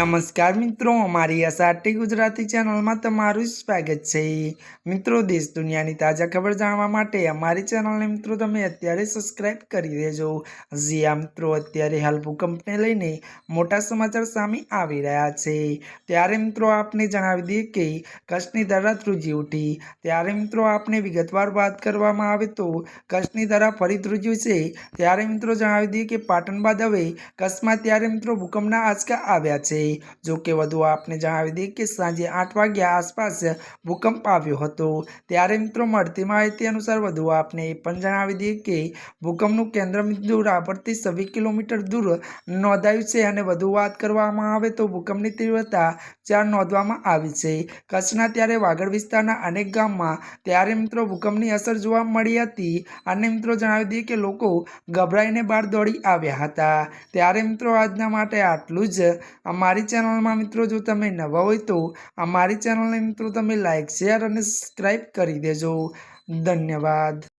નમસ્કાર મિત્રો, અમારી એસઆરટી ગુજરાતી ચેનલમાં તમારું સ્વાગત છે. મિત્રો, દેશ દુનિયાની તાજા ખબર જાણવા માટે અમારી ચેનલને મિત્રો તમે અત્યારે સબસ્ક્રાઇબ કરી દેજો. જી આ મિત્રો, અત્યારે હાલ ભૂકંપને લઈને મોટા સમાચાર સામે આવી રહ્યા છે. ત્યારે મિત્રો, આપને જણાવી દઈએ કે કચ્છની ધરા ધ્રુજી ઉઠી. ત્યારે મિત્રો, આપને વિગતવાર વાત કરવામાં આવે તો કચ્છની ધરા ફરી ધ્રુજ્યું છે. ત્યારે મિત્રો, જણાવી દઈએ કે પાટણ બાદ હવે કચ્છમાં ત્યારે મિત્રો ભૂકંપના આંચકા આવ્યા છે. જો કે વધુ આપને જણાવી દઈએ કે સાંજે આઠ વાગ્યા આસપાસ ભૂકંપ આવ્યો હતો. ત્યારે મિત્રો મળતી માહિતી અનુસાર વધુ આપને એ પણ જણાવી દઈએ કે ભૂકંપનું કેન્દ્ર બિંદુ રાપરથી છવ્વીસ કિલોમીટર દૂર નોંધાયું છે અને વધુ વાત કરવામાં આવે તો ભૂકંપની તીવ્રતા ચાર નોંધવામાં આવી છે. કચ્છના ત્યારે વાગડ વિસ્તારના અનેક ગામમાં ત્યારે મિત્રો ભૂકંપની અસર જોવા મળી હતી. અને મિત્રો જણાવી દઈએ કે લોકો ગભરાઈને બહાર દોડી આવ્યા હતા. ત્યારે મિત્રો આજના માટે આટલું જ. અમારી ચેનલમાં મિત્રો જો તમે નવા હોય તો અમારી ચેનલને મિત્રો તમે લાઈક, શેર અને સબસ્ક્રાઈબ કરી દેજો. ધન્યવાદ.